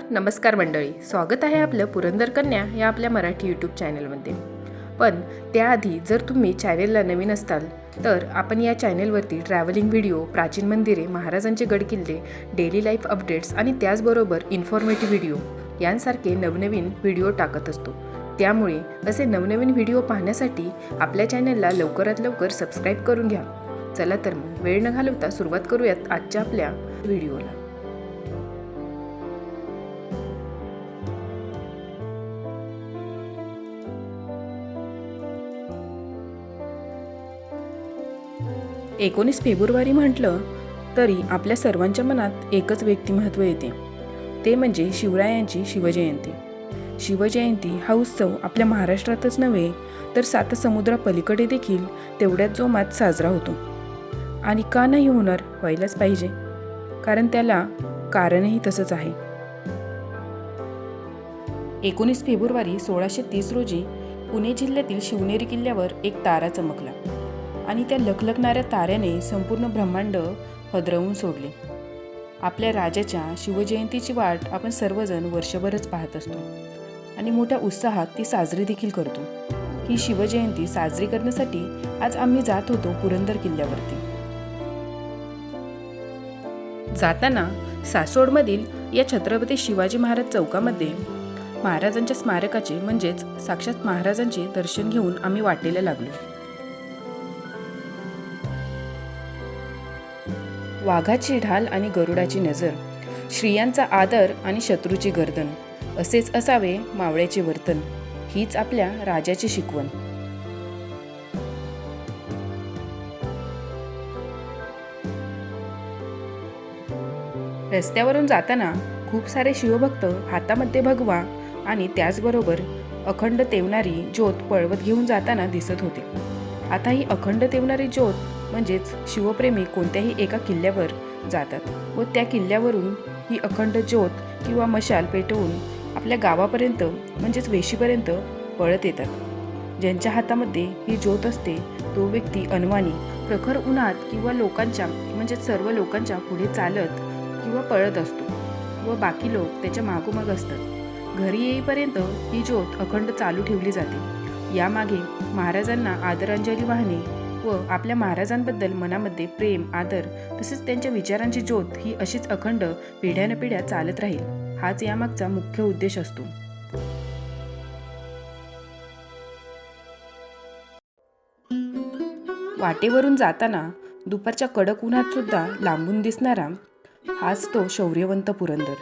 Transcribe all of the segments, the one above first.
नमस्कार मंडळी स्वागत आहे आपलं पुरंदर कन्या या आपल्या मराठी यूट्यूब चॅनलमध्ये पण त्याआधी जर तुम्ही चॅनेलला नवीन असताल तर आपण या चॅनेलवरती ट्रॅव्हलिंग व्हिडिओ प्राचीन मंदिरे महाराजांचे गडकिल्ले डेली लाईफ अपडेट्स आणि त्याचबरोबर इन्फॉर्मेटिव्ह व्हिडिओ यांसारखे नवनवीन व्हिडिओ टाकत असतो. त्यामुळे असे नवनवीन व्हिडिओ पाहण्यासाठी आपल्या चॅनेलला लवकरात लवकर सबस्क्राईब करून घ्या. चला तर मग वेळ न घालवता सुरुवात करूयात आजच्या आपल्या व्हिडिओला एकोणीस फेब्रुवारी म्हटलं तरी आपल्या सर्वांच्या मनात एकच व्यक्तिमत्व येते. ते म्हणजे शिवरायांची शिवजयंती. शिवजयंती हा उत्सव आपल्या महाराष्ट्रातच नव्हे तर सात समुद्रापलीकडे देखील तेवढ्याच जोमात साजरा होतो. आणि का नाही होणार व्हायलाच पाहिजे कारण त्याला कारणही तसंच आहे. एकोणीस फेब्रुवारी सोळाशे तीस रोजी पुणे जिल्ह्यातील शिवनेरी किल्ल्यावर एक तारा चमकला. आणि त्या लखलखणाऱ्या ताऱ्याने संपूर्ण ब्रह्मांड पदरवून सोडले. आपल्या राजाच्या शिवजयंतीची वाट आपण सर्वजण वर्षभरच पाहत असतो. आणि मोठ्या उत्साहात ती साजरी देखील करतो. ही शिवजयंती साजरी करण्यासाठी आज आम्ही जात होतो पुरंदर किल्ल्यावरती. जाताना सासोडमधील या छत्रपती शिवाजी महाराज चौकामध्ये महाराजांच्या स्मारकाचे म्हणजेच साक्षात महाराजांचे दर्शन घेऊन आम्ही वाटेला लागलो. वाघाची ढाल आणि गरुडाची नजर श्रियांचा आदर आणि शत्रूची गर्दन असेच असावे मावळ्याचे वर्तन हीच आपल्या राजाची शिकवण. रस्त्यावरून जाताना खूप सारे शिवभक्त हातामध्ये भगवा आणि त्याचबरोबर अखंड तेवणारी ज्योत पळवत घेऊन जाताना दिसत होते. आता ही अखंड तेवणारी ज्योत म्हणजेच शिवप्रेमी कोणत्याही एका किल्ल्यावर जातात व त्या किल्ल्यावरून ही अखंड ज्योत किंवा मशाल पेटवून आपल्या गावापर्यंत म्हणजेच वेशीपर्यंत पळत येतात. ज्यांच्या हातामध्ये ही ज्योत असते तो व्यक्ती अनवाणी प्रखर उन्हात किंवा लोकांच्या म्हणजेच सर्व लोकांच्या पुढे चालत किंवा पळत असतो व बाकी लोक त्याच्या मागोमाग असतात. घरी येईपर्यंत ही ज्योत अखंड चालू ठेवली जाते. यामागे महाराजांना आदरांजली वाहणे व आपल्या महाराजांबद्दल मनामध्ये प्रेम आदर तसेच त्यांच्या विचारांची ज्योत ही अशीच अखंड पिढ्यानपिढ्या चालत राहील हाच यामागचा मुख्य उद्देश असतो. वाटेवरून जाताना दुपारच्या कडक उन्हात सुद्धा लांबून दिसणारा हाच तो शौर्यवंत पुरंदर.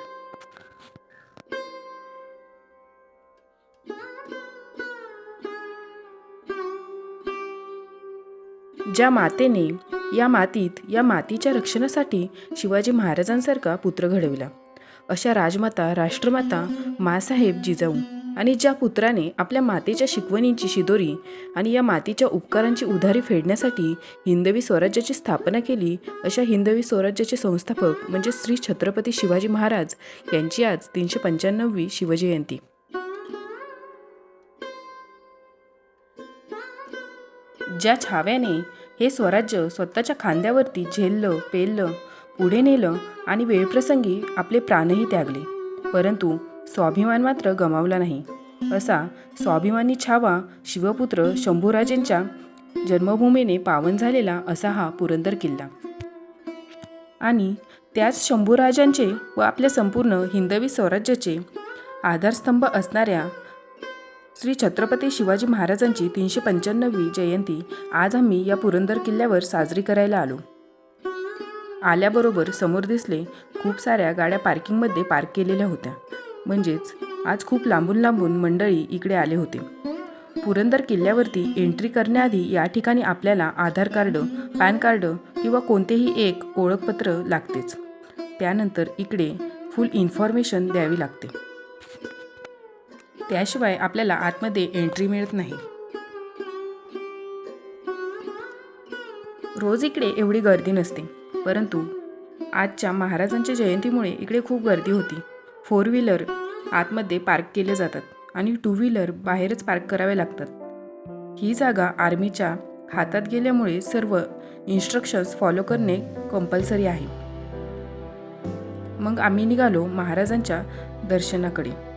ज्या मातेने या मातीत या मातीच्या रक्षणासाठी शिवाजी महाराजांसारखा पुत्र घडविला. अशा राजमाता राष्ट्रमाता मासाहेब जिजाऊ आणि ज्या पुत्राने आपल्या मातेच्या शिकवणींची शिदोरी आणि या मातीच्या उपकारांची उधारी फेडण्यासाठी हिंदवी स्वराज्याची स्थापना केली अशा हिंदवी स्वराज्याचे संस्थापक म्हणजे श्री छत्रपती शिवाजी महाराज यांची आज तीनशे पंच्याण्णववी शिवजयंती. ज्या छाव्याने हे स्वराज्य स्वतःच्या खांद्यावरती झेललं पेललं पुढे नेलं आणि वेळप्रसंगी आपले प्राणही त्यागले. परंतु स्वाभिमान मात्र गमावला नाही. असा स्वाभिमानी छावा शिवपुत्र शंभूराजेंच्या जन्मभूमीने पावन झालेला असा हा पुरंदर किल्ला. आणि त्याच शंभूराजांचे व आपल्या संपूर्ण हिंदवी स्वराज्याचे आधारस्तंभ असणाऱ्या श्री छत्रपती शिवाजी महाराजांची तीनशे पंच्याण्णववी जयंती आज आम्ही या पुरंदर किल्ल्यावर साजरी करायला आलो. आल्याबरोबर समोर दिसले खूप साऱ्या गाड्या पार्किंगमध्ये पार्क केलेल्या होत्या. म्हणजेच आज खूप लांबून लांबून मंडळी इकडे आले होते. पुरंदर किल्ल्यावरती एंट्री करण्याआधी या ठिकाणी आपल्याला आधार कार्ड पॅन कार्ड किंवा कोणतेही एक ओळखपत्र लागतेच. त्यानंतर इकडे फुल इन्फॉर्मेशन द्यावी लागते. त्याशिवाय आपल्याला आतमध्ये एंट्री मिळत नाही. रोज इकडे एवढी गर्दी नसते. परंतु आजच्या महाराजांच्या जयंतीमुळे इकडे खूप गर्दी होती. फोर व्हीलर आतमध्ये पार्क केले जातात आणि टू व्हीलर बाहेरच पार्क करावे लागतात. ही जागा आर्मीच्या हातात गेल्यामुळे सर्व इन्स्ट्रक्शन्स फॉलो करणे कंपल्सरी आहे. मग आम्ही निघालो महाराजांच्या दर्शनाकडे.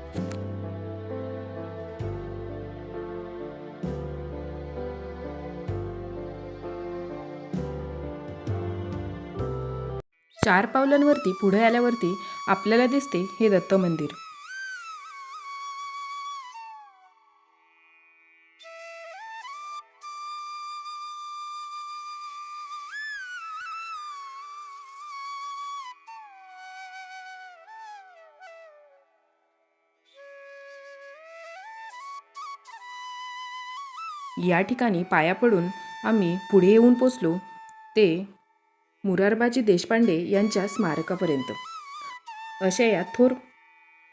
चार पावलांवरती पुढे आल्यावरती आपल्याला दिसते हे दत्त मंदिर. या ठिकाणी पाया पडून आम्ही पुढे येऊन पोचलो. ते मुरारबाजी देशपांडे यांच्या स्मारकापर्यंत. अशा या थोर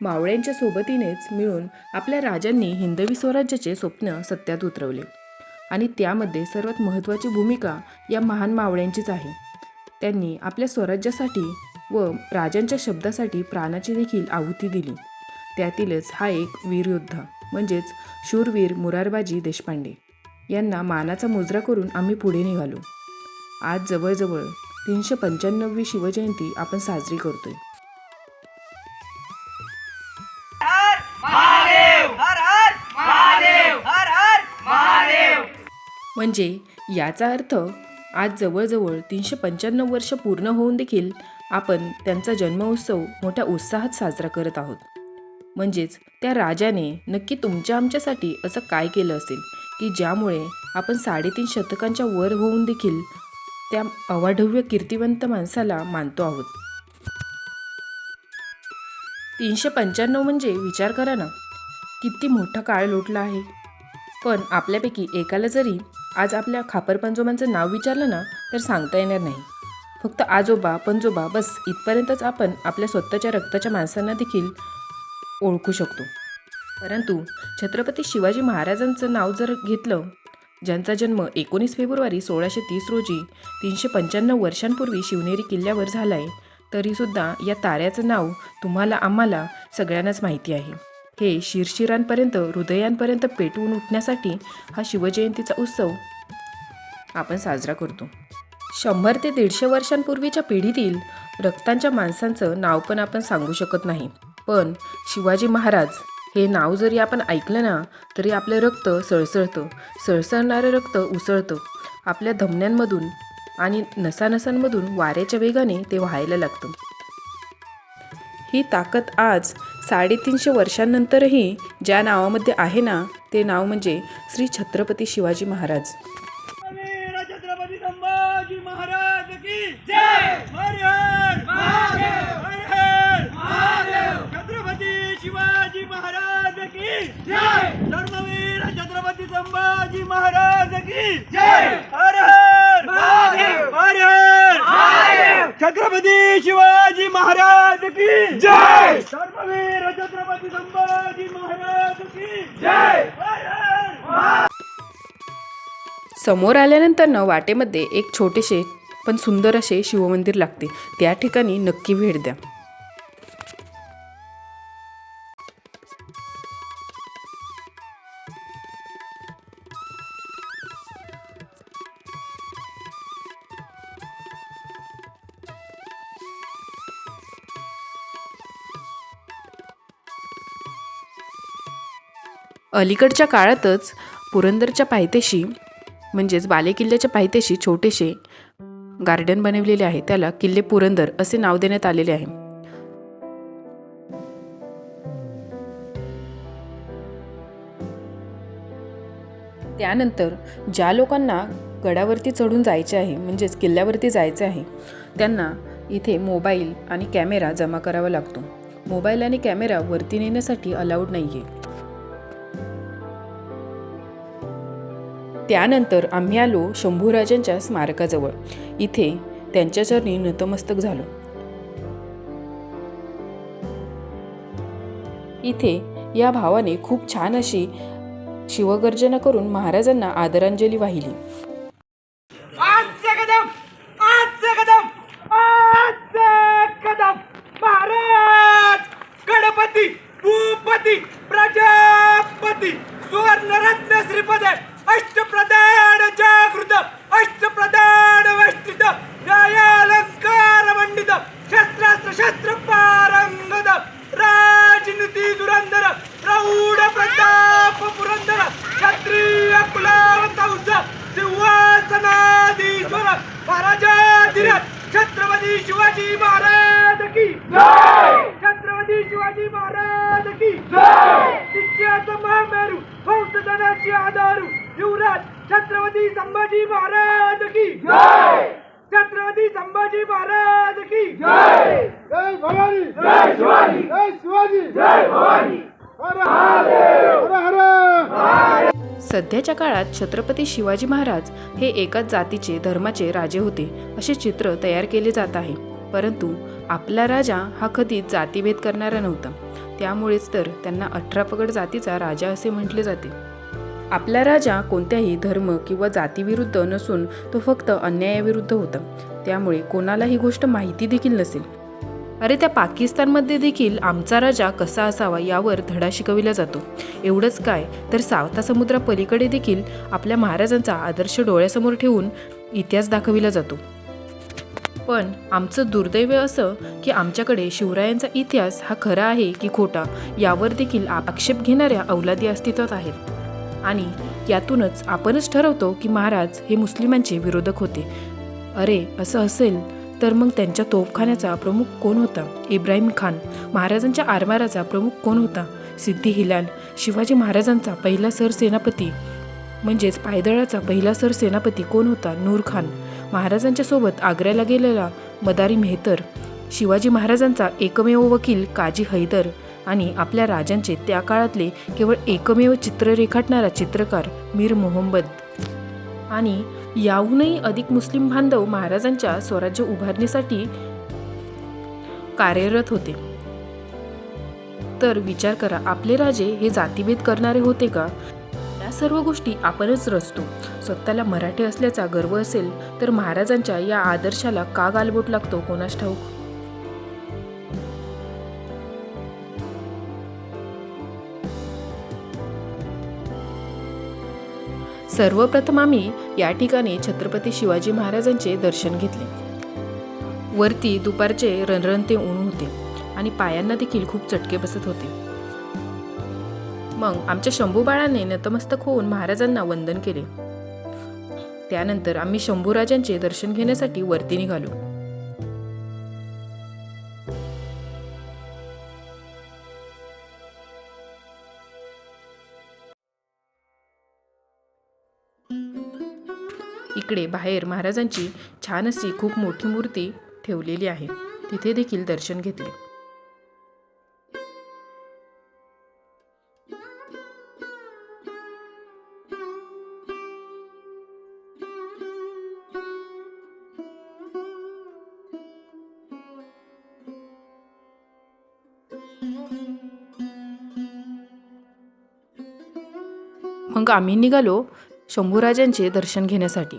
मावळ्यांच्या सोबतीनेच मिळून आपल्या राजांनी हिंदवी स्वराज्याचे स्वप्न सत्यात उतरवले. आणि त्यामध्ये सर्वात महत्त्वाची भूमिका या महान मावळ्यांचीच आहे. त्यांनी आपल्या स्वराज्यासाठी व राजांच्या शब्दासाठी प्राणाची देखील आहुती दिली. त्यातीलच हा एक वीरयोद्धा म्हणजेच शूरवीर मुरारबाजी देशपांडे. यांना मानाचा मुजरा करून आम्ही पुढे निघालो. आज जवळजवळ तीनशे पंच्याण्णववी शिवजयंती आपण साजरी करतोय. हर महादेव! हर हर महादेव! हर हर महादेव! म्हणजे याचा अर्थ आज जवळजवळ तीनशे पंच्याण्णव वर्ष पूर्ण होऊन देखील आपण त्यांचा जन्मोत्सव मोठ्या उत्साहात साजरा करत आहोत. म्हणजेच त्या राजाने नक्की तुमच्या आमच्यासाठी असं काय केलं असेल की ज्यामुळे आपण साडेतीन शतकांच्या वर होऊन देखील त्या अवाढव्य कीर्तिवंत माणसाला मानतो आहोत. तीनशे पंच्याण्णव म्हणजे विचार करा ना किती मोठा काळ लोटला आहे. पण आपल्यापैकी एकाला जरी आज आपल्या खापर पंजोबांचं नाव विचारलं ना तर सांगता येणार नाही. फक्त आजोबा पंजोबा बस इथपर्यंतच आपण आपल्या स्वतःच्या रक्ताच्या माणसांना देखील ओळखू शकतो. परंतु छत्रपती शिवाजी महाराजांचं नाव जर घेतलं ज्यांचा जन्म एकोणीस फेब्रुवारी सोळाशे तीस रोजी तीनशे पंच्याण्णव वर्षांपूर्वी शिवनेरी किल्ल्यावर झाला आहे तरीसुद्धा या ताऱ्याचं नाव तुम्हाला आम्हाला सगळ्यांनाच माहिती आहे. हे शिरशिरांपर्यंत हृदयांपर्यंत पेटवून उठण्यासाठी हा शिवजयंतीचा उत्सव आपण साजरा करतो. शंभर ते दीडशे वर्षांपूर्वीच्या पिढीतील रक्तांच्या माणसांचं नाव पण आपण सांगू शकत नाही. पण शिवाजी महाराज हे नाव जरी आपण ऐकलं ना तरी आपलं रक्त सळसळतं. सळसळणारं रक्त उसळतं. आपल्या धमन्यांमधून आणि नसानसांमधून वाऱ्याच्या वेगाने ते व्हायला लागतं. ही ताकद आज साडेतीनशे वर्षांनंतरही ज्या नावामध्ये आहे ना ते नाव म्हणजे श्री छत्रपती शिवाजी महाराज. छत्रपती संभाजी महाराज की जय हर हर महादेव हर हर महादेव छत्रपती शिवाजी महाराज की जय धर्मवीर छत्रपती संभाजी महाराज की जय हर हर महादेव हर हर महादेव छत्रपती शिवाजी महाराज की जय! धर्मवीर छत्रपती संभाजी महाराज की जय! समोर आल्यानंतर वाटेमध्ये एक छोटेसे पण सुंदर असे शिवमंदिर लागते. त्या ठिकाणी नक्की भेट द्या. अलीकडच्या काळातच पुरंदरच्या पायथ्याशी म्हणजेच बालेकिल्ल्याच्या पायथ्याशी छोटेसे गार्डन बनवलेले आहे. त्याला किल्ले पुरंदर असे नाव देण्यात आलेले आहे. त्यानंतर ज्या लोकांना गडावरती चढून जायचे आहे म्हणजेच किल्ल्यावरती जायचे आहे त्यांना इथे मोबाईल आणि कॅमेरा जमा करावा लागतो. मोबाईल आणि कॅमेरा वरती नेण्यासाठी अलाउड नाही आहे त्यानंतर आम्ही आलो शंभूराजांच्या स्मारकाजवळ. इथे त्यांच्या चरणी नतमस्तक झालो. इथे या भावाने खूप छान अशी शिवगर्जना करून महाराजांना आदरांजली वाहिली. गणपती भूपती प्रजापती सुवर्णरत्न श्रीपद! प्रधान जागृत अष्टप्रधान वैष्टित न्यायालंकार मंडित शस्त्रास्त्र शस्त्र पारंगद राजनीती दुरंदर प्रौढ प्रताप पुरंदर क्षत्रिय कुलाव तौस सिंहासनाधीश्वर महाराजाधिरथ छत्रपती शिवाजी महाराज की छत्रपती शिवाजी महाराज की शिक्षाचा महामेरू हंसधनाची आधारू युवराज छत्रपती संभाजी महाराज की छत्रपती संभाजी महाराज की जय! भवानी! जय शिवाजी! जय शिवाजी! जय भवानी! हर हर! हर सध्याच्या काळात छत्रपती शिवाजी महाराज हे एकाच जातीचे धर्माचे राजे होते असे चित्र तयार केले जात आहे. परंतु आपला राजा हा कधीच जातीभेद करणारा नव्हता. त्यामुळेच तर त्यांना अठरा पगड जातीचा राजा असे म्हटले जाते. आपला राजा कोणत्याही धर्म किंवा जातीविरुद्ध नसून तो फक्त अन्यायाविरुद्ध होता. त्यामुळे कोणाला ही गोष्ट माहिती देखील नसेल. अरे त्या पाकिस्तानमध्ये देखील आमचा राजा कसा असावा यावर धडा शिकविला जातो. एवढंच काय तर सावता समुद्रापलीकडे देखील आपल्या महाराजांचा आदर्श डोळ्यासमोर ठेवून इतिहास दाखविला जातो. पण आमचं दुर्दैव असं की आमच्याकडे शिवरायांचा इतिहास हा खरा आहे की खोटा यावर देखील आक्षेप घेणाऱ्या अवलादी अस्तित्वात आहेत. आणि यातूनच आपणच ठरवतो की महाराज हे मुस्लिमांचे विरोधक होते. अरे असं असेल तर मग त्यांच्या तोफखान्याचा प्रमुख कोण होता? इब्राहिम खान महाराजांच्या आरमाराचा प्रमुख कोण होता? सिद्धी हिलाल शिवाजी महाराजांचा पहिला सरसेनापती म्हणजेच पायदळाचा पहिला सरसेनापती कोण होता? नूर खान महाराजांच्या सोबत आग्र्याला गेलेला मदारी मेहतर शिवाजी महाराजांचा एकमेव वकील काजी हैदर आणि आपल्या राजांचे त्या काळातले केवळ एकमेव चित्र रेखाटणारा चित्रकार मीर मोहम्मद. आणि याहूनही अधिक मुस्लिम बांधव महाराजांच्या स्वराज्य उभारणीसाठी कार्यरत होते. तर विचार करा आपले राजे हे जातीभेद करणारे होते का? या सर्व गोष्टी आपणच रचतो. स्वतःला मराठी असल्याचा गर्व असेल तर महाराजांच्या या आदर्शाला का गालबोट लागतो? कोणास ठाऊक? सर्वप्रथम आम्ही या ठिकाणी छत्रपती शिवाजी महाराजांचे दर्शन घेतले. वरती दुपारचे रणरणते ऊन होते आणि पायांना देखील खूप चटके बसत होते. मग आमच्या शंभू बाळाने नतमस्तक होऊन महाराजांना वंदन केले. त्यानंतर आम्ही शंभूराजांचे दर्शन घेण्यासाठी वरती निघालो. इकडे बाहेर महाराजांची छान अशी खूप मोठी मूर्ती ठेवलेली आहे. तिथे देखील दर्शन घेतले. मग आम्ही निघालो शंभूराजांचे दर्शन घेण्यासाठी.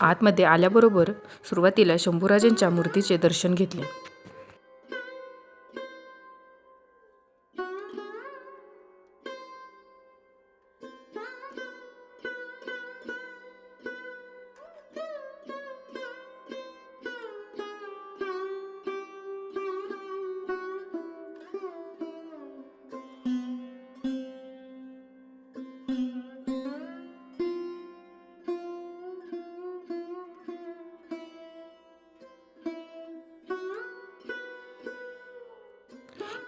आतमध्ये आल्याबरोबर सुरुवातीला शंभूराजांच्या मूर्तीचे दर्शन घेतले.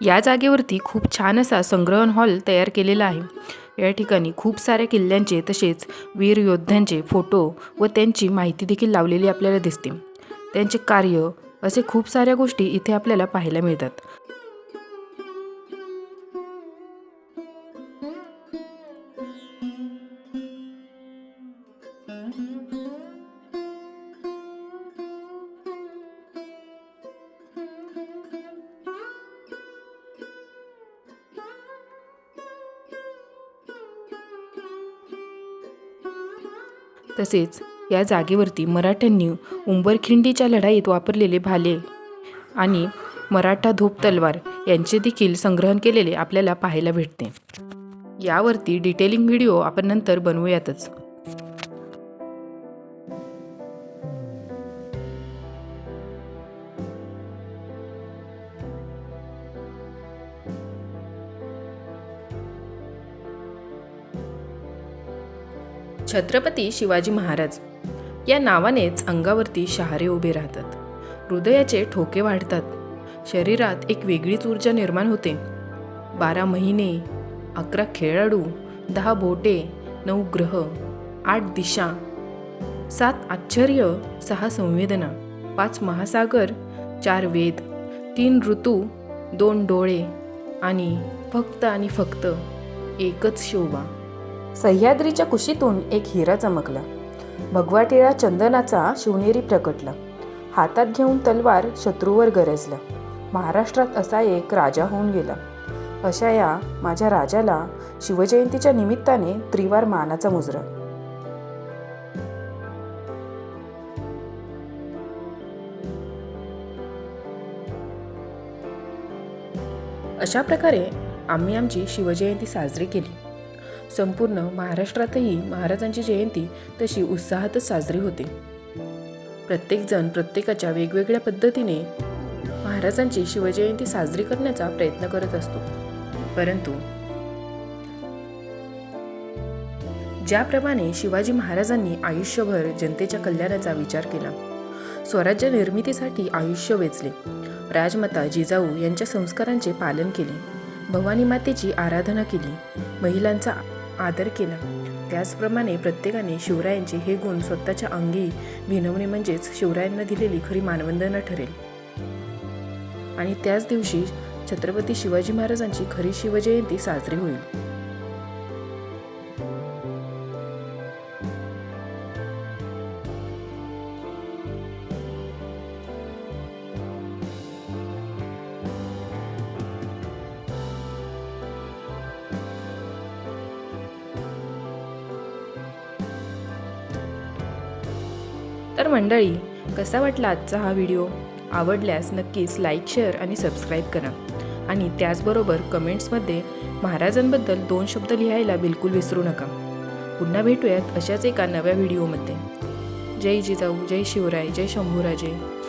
या जागेवरती खूप छान असा संग्रहण हॉल तयार केलेला आहे. या ठिकाणी खूप साऱ्या किल्ल्यांचे तसेच वीर योद्ध्यांचे फोटो व त्यांची माहिती देखील लावलेली आपल्याला दिसते. त्यांचे कार्य असे खूप साऱ्या गोष्टी इथे आपल्याला पाहायला मिळतात. तसेच या जागेवरती मराठ्यांनी उंबरखिंडीच्या लढाईत वापरलेले भाले आणि मराठा धोप तलवार यांचे देखील संग्रहण केलेले आपल्याला पाहायला भेटते. यावरती डिटेलिंग व्हिडिओ आपण नंतर बनवूयातच. छत्रपती शिवाजी महाराज. या नावानेच अंगावरती शहारे उभे राहतात. हृदयाचे ठोके वाढतात. शरीरात एक वेगळीच ऊर्जा निर्माण होते. बारा महिने अकरा खेळाडू दहा बोटे नऊ ग्रह आठ दिशा सात आश्चर्य सहा संवेदना पाच महासागर चार वेद तीन ऋतू दोन डोळे आणि फक्त आणि फक्त एकच शोभा. सह्याद्रीच्या कुशीतून एक हिरा चमकला. भगवा टिळा चंदनाचा शिवनेरी प्रकटला. हातात घेऊन तलवार शत्रूवर गरजला. महाराष्ट्रात असा एक राजा होऊन गेला. अशा या माझ्या राजाला शिवजयंतीच्या निमित्ताने त्रिवार मानाचा मुजरा. अशा प्रकारे आम्ही आमची शिवजयंती साजरी केली. संपूर्ण महाराष्ट्रातही महाराजांची जयंती तशी उत्साहातच साजरी होते. प्रत्येकजण प्रत्येकाच्या वेगवेगळ्या पद्धतीने महाराजांची शिवजयंती साजरी करण्याचा प्रयत्न करत असतो. परंतु ज्याप्रमाणे शिवाजी महाराजांनी आयुष्यभर जनतेच्या कल्याणाचा विचार केला स्वराज्य निर्मितीसाठी आयुष्य वेचले. राजमाता जिजाऊ यांच्या संस्कारांचे पालन केले भवानी मातेची आराधना केली महिलांचा आदर केला. त्याचप्रमाणे प्रत्येकाने शिवरायांचे हे गुण स्वतःच्या अंगी भिनवणे म्हणजेच शिवरायांना दिलेली खरी मानवंदना ठरेल. आणि त्याच दिवशी छत्रपती शिवाजी महाराजांची खरी शिवजयंती साजरी होईल. मंडळी कसा वाटला आजचा हा व्हिडिओ? आवडल्यास नक्कीच लाईक शेअर आणि सबस्क्राईब करा. आणि त्याचबरोबर कमेंट्समध्ये महाराजांबद्दल दोन शब्द लिहायला बिलकुल विसरू नका. पुन्हा भेटूयात अशाच एका नव्या व्हिडिओमध्ये. जय जिजाऊ जय शिवराय जय शंभूराजे.